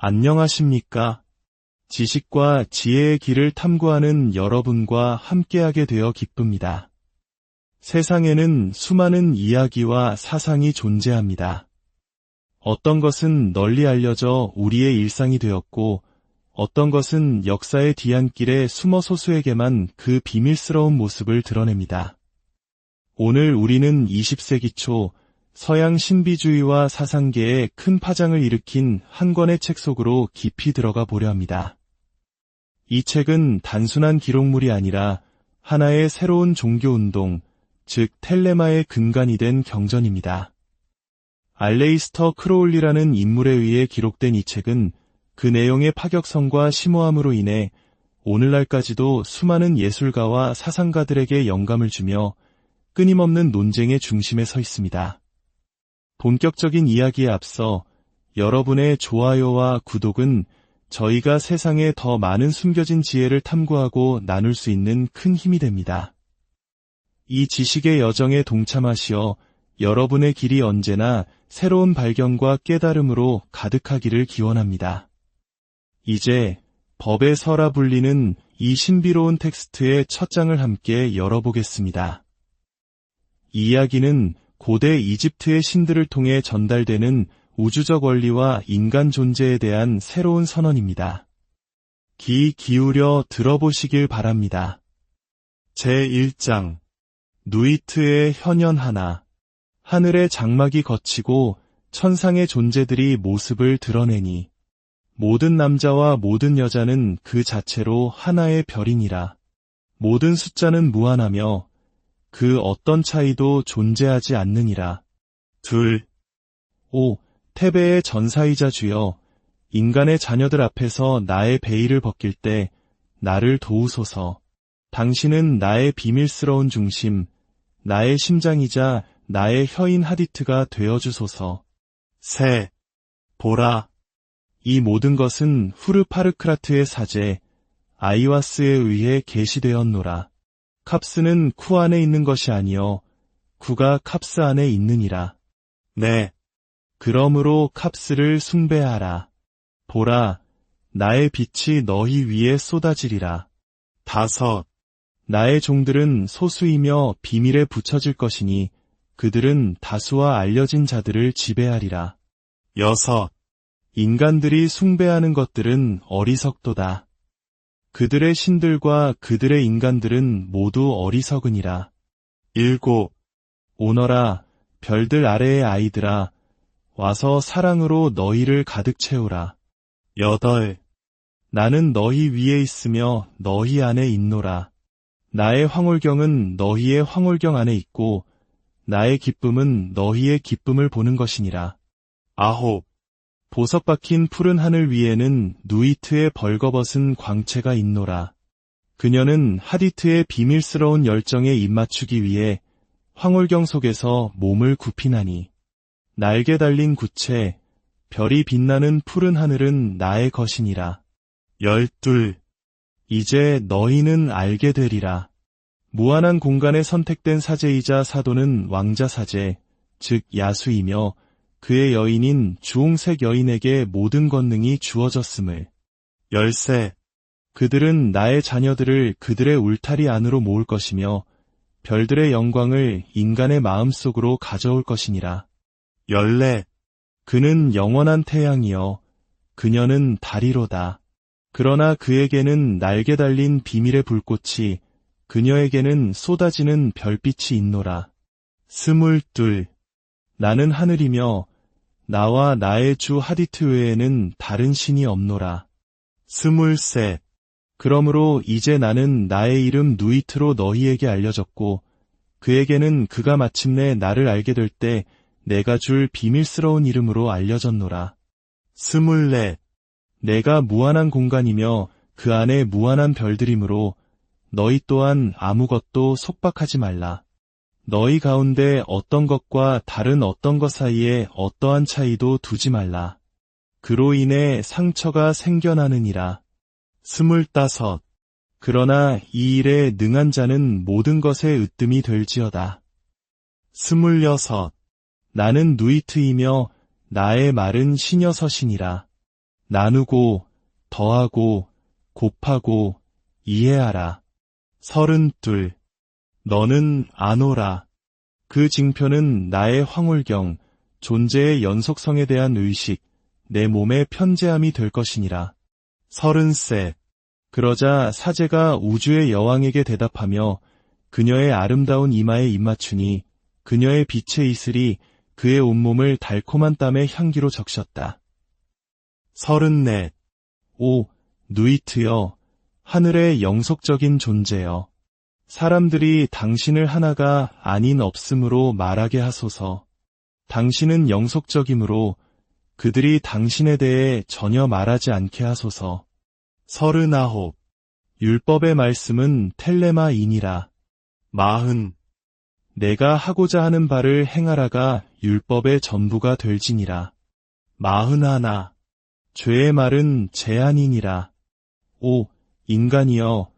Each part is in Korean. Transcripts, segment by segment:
안녕하십니까? 지식과 지혜의 길을 탐구하는 여러분과 함께하게 되어 기쁩니다. 세상에는 수많은 이야기와 사상이 존재합니다. 어떤 것은 널리 알려져 우리의 일상이 되었고, 어떤 것은 역사의 뒤안길에 숨어 소수에게만 그 비밀스러운 모습을 드러냅니다. 오늘 우리는 20세기 초 서양 신비주의와 사상계에 큰 파장을 일으킨 한 권의 책 속으로 깊이 들어가 보려 합니다. 이 책은 단순한 기록물이 아니라 하나의 새로운 종교운동, 즉 텔레마의 근간이 된 경전입니다. 알레이스터 크로울리라는 인물에 의해 기록된 이 책은 그 내용의 파격성과 심오함으로 인해 오늘날까지도 수많은 예술가와 사상가들에게 영감을 주며 끊임없는 논쟁의 중심에 서 있습니다. 본격적인 이야기에 앞서 여러분의 좋아요와 구독은 저희가 세상에 더 많은 숨겨진 지혜를 탐구하고 나눌 수 있는 큰 힘이 됩니다. 이 지식의 여정에 동참하시어 여러분의 길이 언제나 새로운 발견과 깨달음으로 가득하기를 기원합니다. 이제 법의 서라 불리는 이 신비로운 텍스트의 첫 장을 함께 열어보겠습니다. 이 이야기는 고대 이집트의 신들을 통해 전달되는 우주적 원리와 인간 존재에 대한 새로운 선언입니다. 귀 기울여 들어보시길 바랍니다. 제1장 누이트의 현연 하나 하늘의 장막이 걷히고 천상의 존재들이 모습을 드러내니 모든 남자와 모든 여자는 그 자체로 하나의 별이니라. 모든 숫자는 무한하며 그 어떤 차이도 존재하지 않느니라. 둘. 오, 태베의 전사이자 주여, 인간의 자녀들 앞에서 나의 베일을 벗길 때 나를 도우소서. 당신은 나의 비밀스러운 중심, 나의 심장이자 나의 혀인 하디트가 되어주소서. 세. 보라. 이 모든 것은 후르파르크라트의 사제, 아이와스에 의해 계시되었노라. 캅스는 쿠 안에 있는 것이 아니요 쿠가 캅스 안에 있느니라. 네. 그러므로 캅스를 숭배하라. 보라, 나의 빛이 너희 위에 쏟아지리라. 다섯. 나의 종들은 소수이며 비밀에 붙여질 것이니 그들은 다수와 알려진 자들을 지배하리라. 여섯. 인간들이 숭배하는 것들은 어리석도다. 그들의 신들과 그들의 인간들은 모두 어리석으니라. 일곱. 오너라, 별들 아래의 아이들아, 와서 사랑으로 너희를 가득 채우라. 여덟. 나는 너희 위에 있으며 너희 안에 있노라. 나의 황홀경은 너희의 황홀경 안에 있고, 나의 기쁨은 너희의 기쁨을 보는 것이니라. 아홉. 보석 박힌 푸른 하늘 위에는 누이트의 벌거벗은 광채가 있노라. 그녀는 하디트의 비밀스러운 열정에 입맞추기 위해 황홀경 속에서 몸을 굽히나니 날개 달린 구체, 별이 빛나는 푸른 하늘은 나의 것이니라. 열둘. 이제 너희는 알게 되리라. 무한한 공간에 선택된 사제이자 사도는 왕자 사제, 즉 야수이며 그의 여인인 주홍색 여인에게 모든 권능이 주어졌음을. 열세. 그들은 나의 자녀들을 그들의 울타리 안으로 모을 것이며 별들의 영광을 인간의 마음속으로 가져올 것이니라. 열네. 그는 영원한 태양이여 그녀는 달이로다. 그러나 그에게는 날개 달린 비밀의 불꽃이 그녀에게는 쏟아지는 별빛이 있노라. 스물둘. 나는 하늘이며 나와 나의 주 하디트 외에는 다른 신이 없노라. 스물셋. 그러므로 이제 나는 나의 이름 누이트로 너희에게 알려졌고 그에게는 그가 마침내 나를 알게 될 때 내가 줄 비밀스러운 이름으로 알려졌노라. 스물넷. 내가 무한한 공간이며 그 안에 무한한 별들이므로 너희 또한 아무것도 속박하지 말라. 너희 가운데 어떤 것과 다른 어떤 것 사이에 어떠한 차이도 두지 말라. 그로 인해 상처가 생겨나느니라. 스물다섯. 그러나 이 일에 능한 자는 모든 것에 으뜸이 될지어다. 스물여섯. 나는 누이트이며 나의 말은 신여섯이니라. 나누고, 더하고, 곱하고, 이해하라. 서른둘. 너는 아노라. 그 징표는 나의 황홀경, 존재의 연속성에 대한 의식, 내 몸의 편재함이 될 것이니라. 서른셋. 그러자 사제가 우주의 여왕에게 대답하며 그녀의 아름다운 이마에 입맞추니 그녀의 빛의 이슬이 그의 온몸을 달콤한 땀의 향기로 적셨다. 서른넷. 오, 누이트여, 하늘의 영속적인 존재여. 사람들이 당신을 하나가 아닌 없음으로 말하게 하소서. 당신은 영속적이므로 그들이 당신에 대해 전혀 말하지 않게 하소서. 서른아홉. 율법의 말씀은 텔레마이니라. 마흔. 내가 하고자 하는 바를 행하라가 율법의 전부가 될지니라. 마흔하나. 죄의 말은 제한이니라. 오, 인간이여,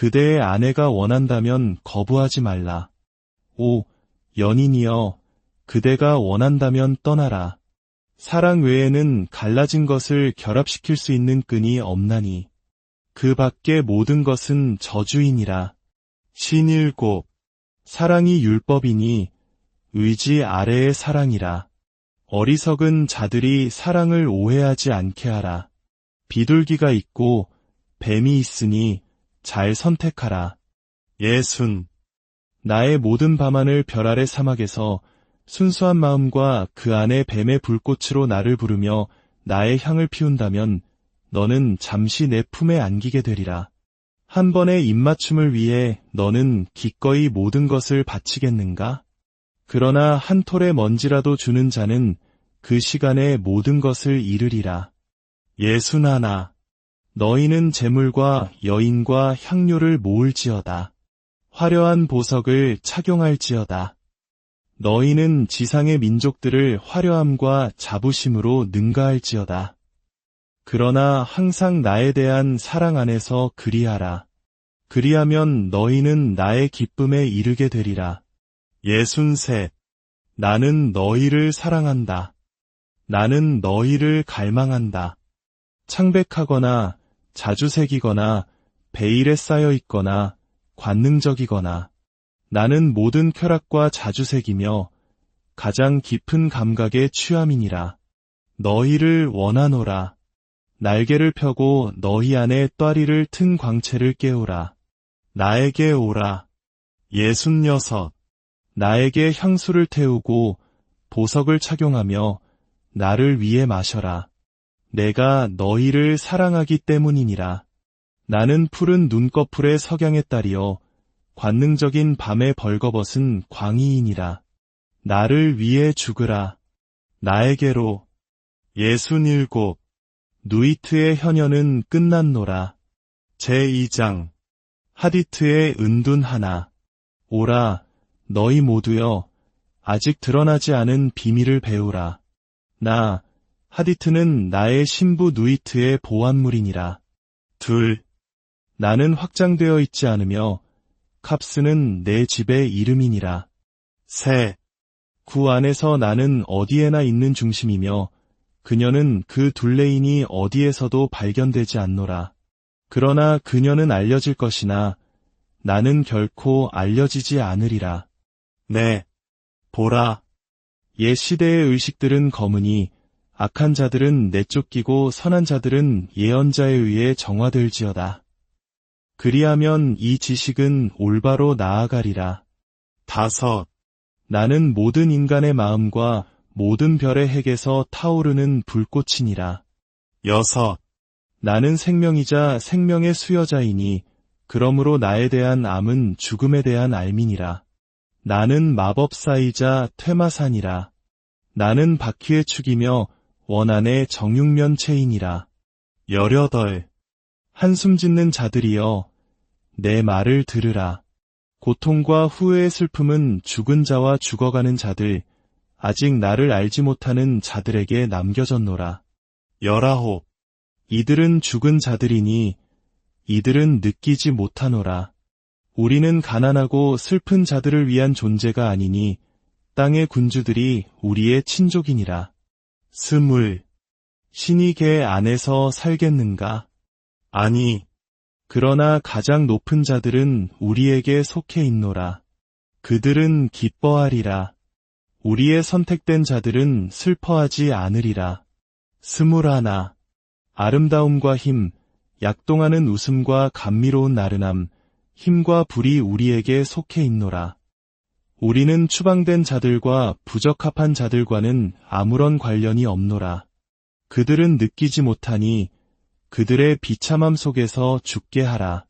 그대의 아내가 원한다면 거부하지 말라. 오, 연인이여, 그대가 원한다면 떠나라. 사랑 외에는 갈라진 것을 결합시킬 수 있는 끈이 없나니. 그 밖의 모든 것은 저주이니라. 신일곱. 사랑이 율법이니 의지 아래의 사랑이라. 어리석은 자들이 사랑을 오해하지 않게 하라. 비둘기가 있고 뱀이 있으니 잘 선택하라. 예순. 나의 모든 밤하늘 별 아래 사막에서 순수한 마음과 그 안에 뱀의 불꽃으로 나를 부르며 나의 향을 피운다면 너는 잠시 내 품에 안기게 되리라. 한 번의 입맞춤을 위해 너는 기꺼이 모든 것을 바치겠는가? 그러나 한 톨의 먼지라도 주는 자는 그 시간에 모든 것을 이르리라. 예순하나. 너희는 재물과 여인과 향료를 모을지어다. 화려한 보석을 착용할지어다. 너희는 지상의 민족들을 화려함과 자부심으로 능가할지어다. 그러나 항상 나에 대한 사랑 안에서 그리하라. 그리하면 너희는 나의 기쁨에 이르게 되리라. 예순셋. 나는 너희를 사랑한다. 나는 너희를 갈망한다. 창백하거나 자주 새기거나 베일에 쌓여 있거나 관능적이거나 나는 모든 쾌락과 자주 새기며 가장 깊은 감각에 취함이니라. 너희를 원하노라. 날개를 펴고 너희 안에 또리를 튼 광채를 깨우라. 나에게 오라. 예순 여섯. 나에게 향수를 태우고 보석을 착용하며 나를 위해 마셔라. 내가 너희를 사랑하기 때문이니라. 나는 푸른 눈꺼풀의 석양의 딸이여 관능적인 밤의 벌거벗은 광희이니라. 나를 위해 죽으라. 나에게로 예순일곱 누이트의 현현은 끝났노라. 제2장 하디트의 은둔 하나 오라 너희 모두여 아직 드러나지 않은 비밀을 배우라. 나 하디트는 나의 신부 누이트의 보안물이니라. 둘. 나는 확장되어 있지 않으며 캅스는 내 집의 이름이니라. 셋. 구 안에서 나는 어디에나 있는 중심이며 그녀는 그 둘레인이 어디에서도 발견되지 않노라. 그러나 그녀는 알려질 것이나 나는 결코 알려지지 않으리라. 네. 보라. 옛 시대의 의식들은 검으니 악한 자들은 내쫓기고 선한 자들은 예언자에 의해 정화될지어다. 그리하면 이 지식은 올바로 나아가리라. 다섯. 나는 모든 인간의 마음과 모든 별의 핵에서 타오르는 불꽃이니라. 여섯. 나는 생명이자 생명의 수여자이니 그러므로 나에 대한 암은 죽음에 대한 알민이라. 나는 마법사이자 퇴마산이라. 나는 바퀴의 축이며 원안의 정육면 체인이라. 열여덟. 한숨 짓는 자들이여, 내 말을 들으라. 고통과 후회의 슬픔은 죽은 자와 죽어가는 자들, 아직 나를 알지 못하는 자들에게 남겨졌노라. 열아홉. 이들은 죽은 자들이니, 이들은 느끼지 못하노라. 우리는 가난하고 슬픈 자들을 위한 존재가 아니니, 땅의 군주들이 우리의 친족이니라. 스물. 신이 개 안에서 살겠는가? 아니, 그러나 가장 높은 자들은 우리에게 속해 있노라. 그들은 기뻐하리라. 우리의 선택된 자들은 슬퍼하지 않으리라. 스물하나. 아름다움과 힘, 약동하는 웃음과 감미로운 나른함, 힘과 불이 우리에게 속해 있노라. 우리는 추방된 자들과 부적합한 자들과는 아무런 관련이 없노라. 그들은 느끼지 못하니 그들의 비참함 속에서 죽게 하라.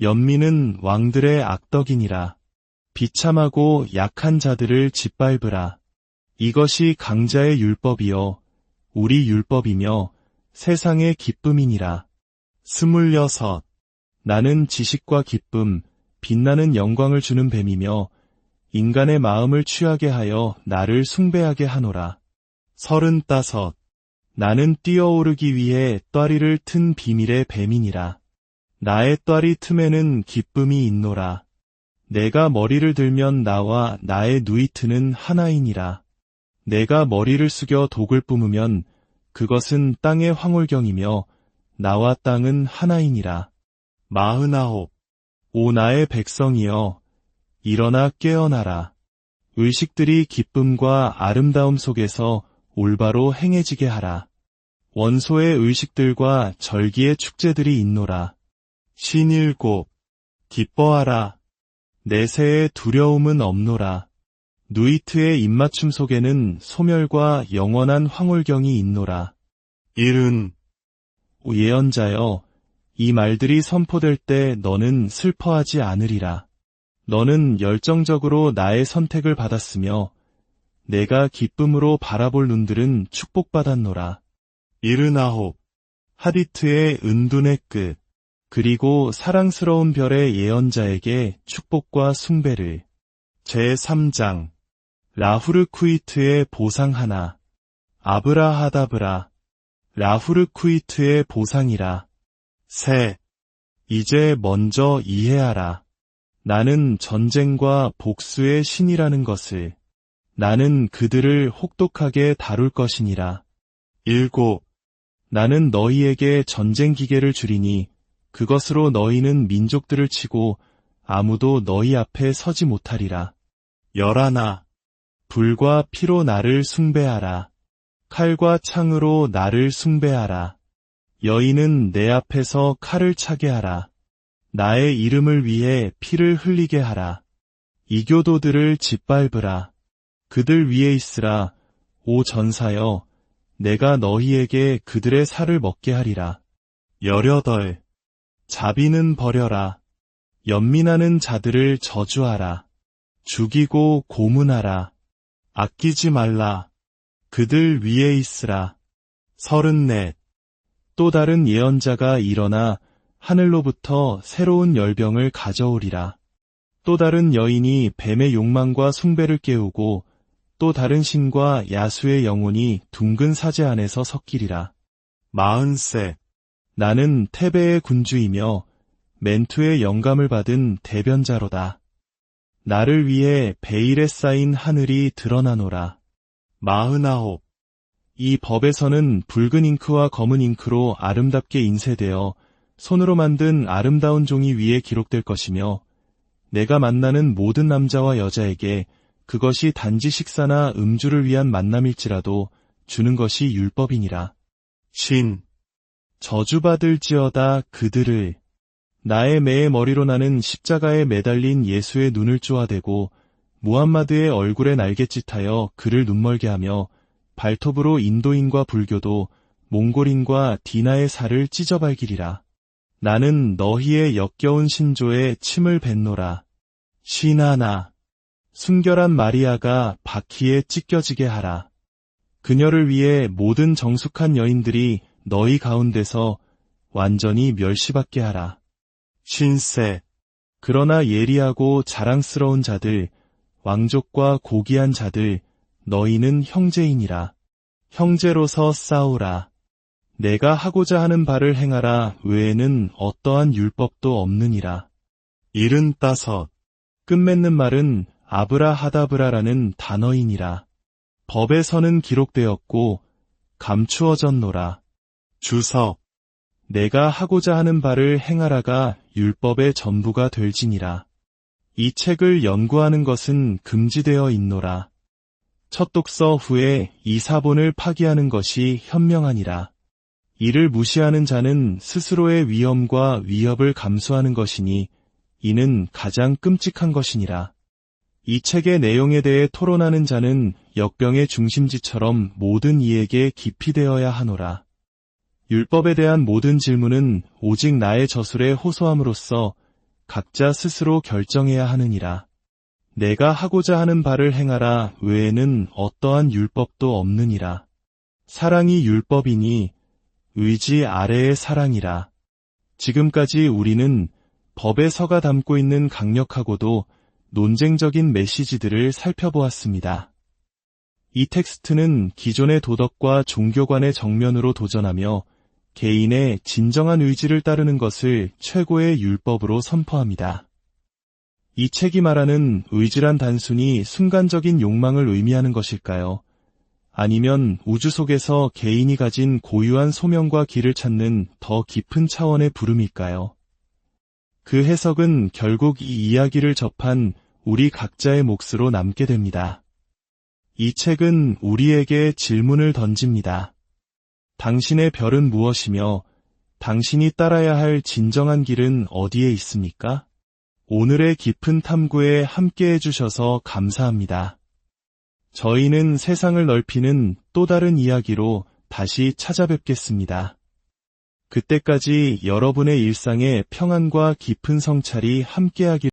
연민은 왕들의 악덕이니라. 비참하고 약한 자들을 짓밟으라. 이것이 강자의 율법이요. 우리 율법이며 세상의 기쁨이니라. 스물여섯. 나는 지식과 기쁨, 빛나는 영광을 주는 뱀이며 인간의 마음을 취하게 하여 나를 숭배하게 하노라. 서른다섯. 나는 뛰어오르기 위해 또리를 튼 비밀의 뱀이니라. 나의 또리 틈에는 기쁨이 있노라. 내가 머리를 들면 나와 나의 누이트는 하나이니라. 내가 머리를 숙여 독을 뿜으면 그것은 땅의 황홀경이며 나와 땅은 하나이니라. 마흔아홉. 오 나의 백성이여, 일어나 깨어나라. 의식들이 기쁨과 아름다움 속에서 올바로 행해지게 하라. 원소의 의식들과 절기의 축제들이 있노라. 신일곱. 기뻐하라. 내세의 두려움은 없노라. 누이트의 입맞춤 속에는 소멸과 영원한 황홀경이 있노라. 일은 예언자여, 이 말들이 선포될 때 너는 슬퍼하지 않으리라. 너는 열정적으로 나의 선택을 받았으며 내가 기쁨으로 바라볼 눈들은 축복받았노라. 이르나홉. 하디트의 은둔의 끝. 그리고 사랑스러운 별의 예언자에게 축복과 숭배를. 제3장. 라후르쿠이트의 보상 하나. 아브라하다브라. 라후르쿠이트의 보상이라. 세. 이제 먼저 이해하라 나는 전쟁과 복수의 신이라는 것을 나는 그들을 혹독하게 다룰 것이니라 일곱 나는 너희에게 전쟁 기계를 주리니 그것으로 너희는 민족들을 치고 아무도 너희 앞에 서지 못하리라. 열하나 불과 피로 나를 숭배하라. 칼과 창으로 나를 숭배하라. 여인은 내 앞에서 칼을 차게 하라. 나의 이름을 위해 피를 흘리게 하라. 이교도들을 짓밟으라. 그들 위에 있으라. 오 전사여, 내가 너희에게 그들의 살을 먹게 하리라. 여려덜 자비는 버려라. 연민하는 자들을 저주하라. 죽이고 고문하라. 아끼지 말라. 그들 위에 있으라. 서른넷. 또 다른 예언자가 일어나 하늘로부터 새로운 열병을 가져오리라. 또 다른 여인이 뱀의 욕망과 숭배를 깨우고 또 다른 신과 야수의 영혼이 둥근 사제 안에서 섞이리라. 마흔셋. 나는 테베의 군주이며 멘투의 영감을 받은 대변자로다. 나를 위해 베일에 쌓인 하늘이 드러나노라. 마흔아홉. 이 법에서는 붉은 잉크와 검은 잉크로 아름답게 인쇄되어 손으로 만든 아름다운 종이 위에 기록될 것이며 내가 만나는 모든 남자와 여자에게 그것이 단지 식사나 음주를 위한 만남일지라도 주는 것이 율법이니라. 신. 저주받을지어다 그들을 나의 매의 머리로 나는 십자가에 매달린 예수의 눈을 쪼아대고 무함마드의 얼굴에 날갯짓하여 그를 눈멀게 하며 발톱으로 인도인과 불교도 몽골인과 디나의 살을 찢어발기리라. 나는 너희의 역겨운 신조에 침을 뱉노라. 신하나 순결한 마리아가 바퀴에 찢겨지게 하라. 그녀를 위해 모든 정숙한 여인들이 너희 가운데서 완전히 멸시받게 하라. 신세. 그러나 예리하고 자랑스러운 자들, 왕족과 고귀한 자들, 너희는 형제이니라. 형제로서 싸우라. 내가 하고자 하는 바를 행하라 외에는 어떠한 율법도 없느니라. 일은 따섯. 끝맺는 말은 아브라하다브라라는 단어이니라. 법에서는 기록되었고 감추어졌노라. 주석. 내가 하고자 하는 바를 행하라가 율법의 전부가 될지니라. 이 책을 연구하는 것은 금지되어 있노라. 첫 독서 후에 이 사본을 파기하는 것이 현명하니라. 이를 무시하는 자는 스스로의 위험과 위협을 감수하는 것이니 이는 가장 끔찍한 것이니라. 이 책의 내용에 대해 토론하는 자는 역병의 중심지처럼 모든 이에게 깊이 되어야 하노라. 율법에 대한 모든 질문은 오직 나의 저술에 호소함으로써 각자 스스로 결정해야 하느니라. 내가 하고자 하는 바를 행하라 외에는 어떠한 율법도 없느니라. 사랑이 율법이니 의지 아래의 사랑이라. 지금까지 우리는 법의 서가 담고 있는 강력하고도 논쟁적인 메시지들을 살펴보았습니다. 이 텍스트는 기존의 도덕과 종교관의 정면으로 도전하며 개인의 진정한 의지를 따르는 것을 최고의 율법으로 선포합니다. 이 책이 말하는 의지란 단순히 순간적인 욕망을 의미하는 것일까요? 아니면 우주 속에서 개인이 가진 고유한 소명과 길을 찾는 더 깊은 차원의 부름일까요? 그 해석은 결국 이 이야기를 접한 우리 각자의 몫으로 남게 됩니다. 이 책은 우리에게 질문을 던집니다. 당신의 별은 무엇이며 당신이 따라야 할 진정한 길은 어디에 있습니까? 오늘의 깊은 탐구에 함께 해주셔서 감사합니다. 저희는 세상을 넓히는 또 다른 이야기로 다시 찾아뵙겠습니다. 그때까지 여러분의 일상에 평안과 깊은 성찰이 함께하길